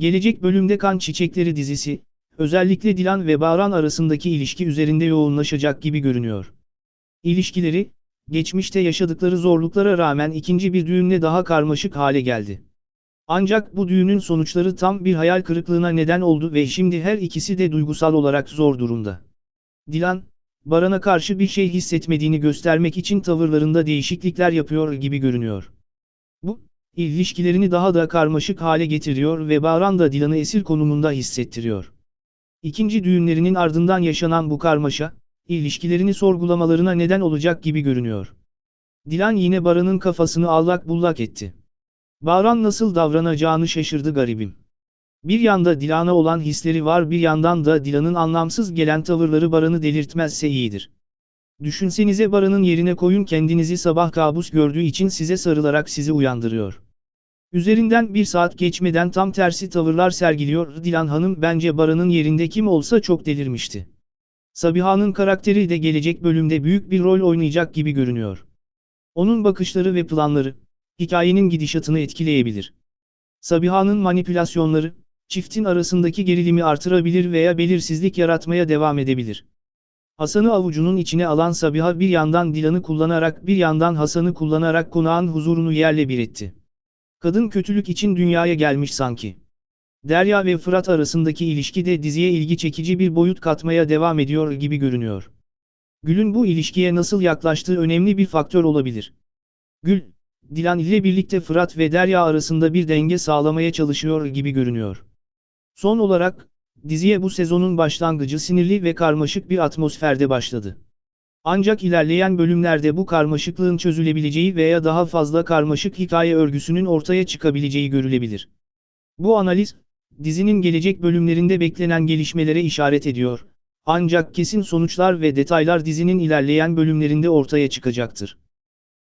Gelecek bölümde Kan Çiçekleri dizisi, özellikle Dilan ve Bahran arasındaki ilişki üzerinde yoğunlaşacak gibi görünüyor. İlişkileri, geçmişte yaşadıkları zorluklara rağmen ikinci bir düğünle daha karmaşık hale geldi. Ancak bu düğünün sonuçları tam bir hayal kırıklığına neden oldu ve şimdi her ikisi de duygusal olarak zor durumda. Dilan, Baran'a karşı bir şey hissetmediğini göstermek için tavırlarında değişiklikler yapıyor gibi görünüyor. İlişkilerini daha da karmaşık hale getiriyor ve Baran da Dilan'ı esir konumunda hissettiriyor. İkinci düğünlerinin ardından yaşanan bu karmaşa, ilişkilerini sorgulamalarına neden olacak gibi görünüyor. Dilan yine Baran'ın kafasını allak bullak etti. Bahran nasıl davranacağını şaşırdı garibim. Bir yanda Dilan'a olan hisleri var bir yandan da Dilan'ın anlamsız gelen tavırları Baran'ı delirtmezse iyidir. Düşünsenize Baran'ın yerine koyun kendinizi sabah kabus gördüğü için size sarılarak sizi uyandırıyor. Üzerinden bir saat geçmeden tam tersi tavırlar sergiliyor Dilan Hanım bence Baran'ın yerinde kim olsa çok delirmişti. Sabiha'nın karakteri de gelecek bölümde büyük bir rol oynayacak gibi görünüyor. Onun bakışları ve planları, hikayenin gidişatını etkileyebilir. Sabiha'nın manipülasyonları, çiftin arasındaki gerilimi artırabilir veya belirsizlik yaratmaya devam edebilir. Hasan'ı avucunun içine alan Sabiha bir yandan Dilan'ı kullanarak bir yandan Hasan'ı kullanarak konağın huzurunu yerle bir etti. Kadın kötülük için dünyaya gelmiş sanki. Derya ve Fırat arasındaki ilişki de diziye ilgi çekici bir boyut katmaya devam ediyor gibi görünüyor. Gül'ün bu ilişkiye nasıl yaklaştığı önemli bir faktör olabilir. Gül, Dilan ile birlikte Fırat ve Derya arasında bir denge sağlamaya çalışıyor gibi görünüyor. Son olarak, diziye bu sezonun başlangıcı sinirli ve karmaşık bir atmosferde başladı. Ancak ilerleyen bölümlerde bu karmaşıklığın çözülebileceği veya daha fazla karmaşık hikaye örgüsünün ortaya çıkabileceği görülebilir. Bu analiz, dizinin gelecek bölümlerinde beklenen gelişmelere işaret ediyor. Ancak kesin sonuçlar ve detaylar dizinin ilerleyen bölümlerinde ortaya çıkacaktır.